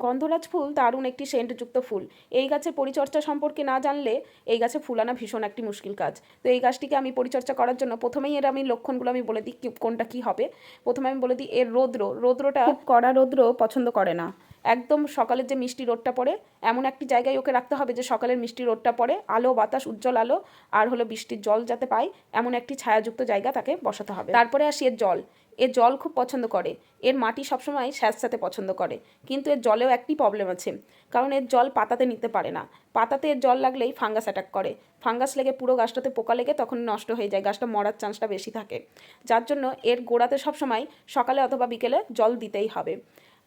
গন্ধরাজ ফুল দারুণ একটি সেন্টযুক্ত ফুল। এই গাছের পরিচর্যা সম্পর্কে না জানলে এই গাছে ফুল আনা ভীষণ একটি মুশকিল কাজ। তো এই গাছটিকে আমি পরিচর্যা করার জন্য প্রথমেই এর আমি লক্ষণগুলো আমি বলে দিই কোনটা কি হবে। প্রথমে আমি বলে দিই এর রৌদ্র। রৌদ্রটা কড়া রৌদ্র পছন্দ করে না। একদম সকালের যে মিষ্টি রোদটা পড়ে এমন একটি জায়গায় ওকে রাখতে হবে যে সকালের মিষ্টি রোদটা পড়ে আলো বাতাস উজ্জ্বল আলো আর হলো বৃষ্টির জল যাতে পায় এমন একটি ছায়াযুক্ত জায়গা তাকে বসাতে হবে। তারপরে আসি এর জল। এর জল খুব পছন্দ করে। এর মাটি সবসময় স্যাঁতস্যাঁতে পছন্দ করে। কিন্তু এর জলেও একটি প্রবলেম আছে। কারণ এর জল পাতাতে নিতে পারে না। পাতাতে এর জল লাগলেই ফাঙ্গাস অ্যাটাক করে। ফাঙ্গাস লেগে পুরো গাছটাতে পোকা লেগে তখন নষ্ট হয়ে যায়। গাছটা মরার চান্সটা বেশি থাকে। যার জন্য এর গোড়াতে সবসময় সকালে অথবা বিকেলে জল দিতেই হবে।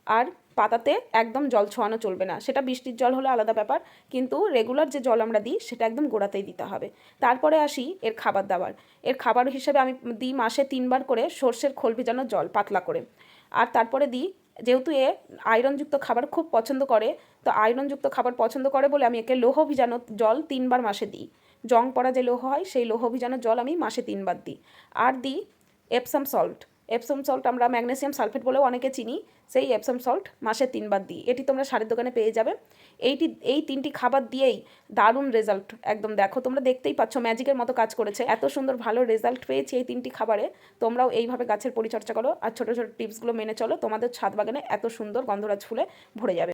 আর পাতাতে একদম জল ছোঁয়ানো চলবে না। সেটা বৃষ্টির জল হলে আলাদা ব্যাপার, কিন্তু রেগুলার যে জল আমরা দিই, সেটা একদম গোড়াতেই দিতে হবে। তারপরে আসি এর খাবার দাবার। এর খাবার হিসেবে আমি দিই মাসে তিনবার করে সর্ষের খোল ভেজানো জল পাতলা করে। আর তারপরে দিই, যেহেতু এ আয়রনযুক্ত খাবার খুব পছন্দ করে, তো আয়রনযুক্ত খাবার পছন্দ করে বলে আমি একে লৌহ ভিজানো জল তিনবার মাসে দিই। জং পড়া যে লৌহ হয়, সেই লৌহ ভিজানো জল আমি মাসে তিনবার দিই। আর দিই এপসাম সল্ট এপসাম সল্ট আমরা ম্যাগনেসিয়াম সালফেট বলেও অনেকে চিনি, সেই এপসাম সল্ট মাসে তিনবার দিই। এটি তোমরা সারের দোকানে পেয়ে যাবে। এইটি, এই তিনটি খাবার দিয়েই দারুণ রেজাল্ট একদম দেখো, তোমরা দেখতেই পাচ্ছ ম্যাজিকের মতো কাজ করেছে। এত সুন্দর ভালো রেজাল্ট পেয়েছি এই তিনটি খাবারে। তোমরাও এইভাবে গাছের পরিচর্যা করো। আর ছোটো ছোটো টিপসগুলো মেনে চলো। তোমাদের ছাদ বাগানে এত সুন্দর গন্ধরাজ ফুলে ভরে যাবে।